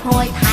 เขาให้โพยท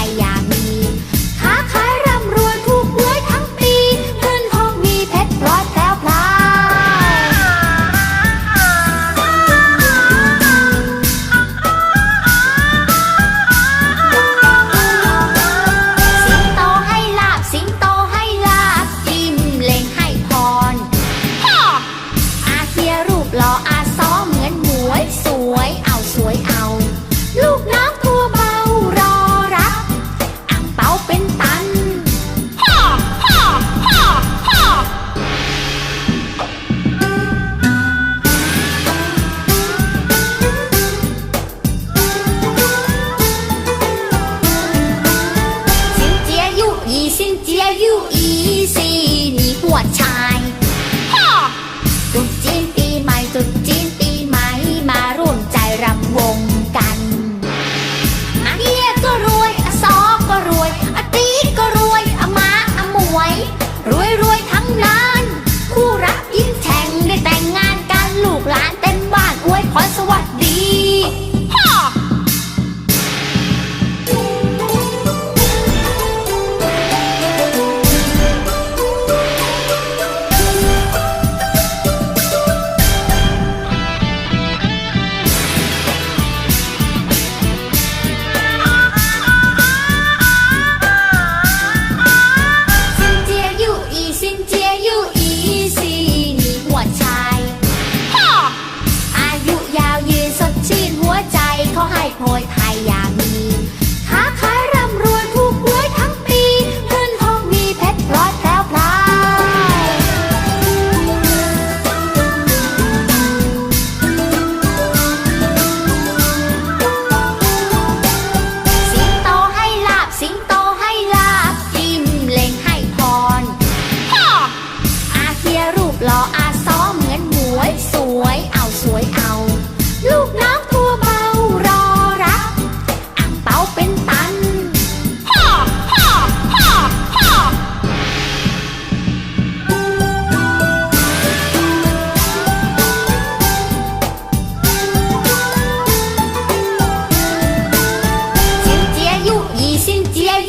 เข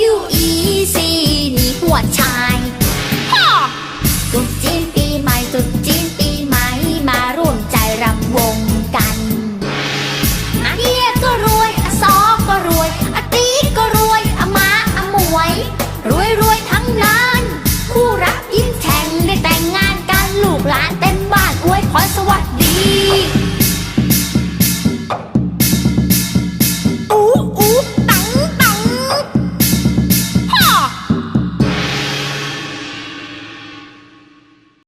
you easy นี่หัวชายตุ๊จีนปีใหม่ตุ๊จีนปีใหม่มาร่วมใจรำวงกันอาเดียก็รวยอาซอก็รวยอาตีก็รวยอามาอามวย รวยรวยทั้งนั้น คู่รักยิ้มแฉ่งได้แต่งงานกันลูกหลานเต็มบ้านอวยพรสวัสดี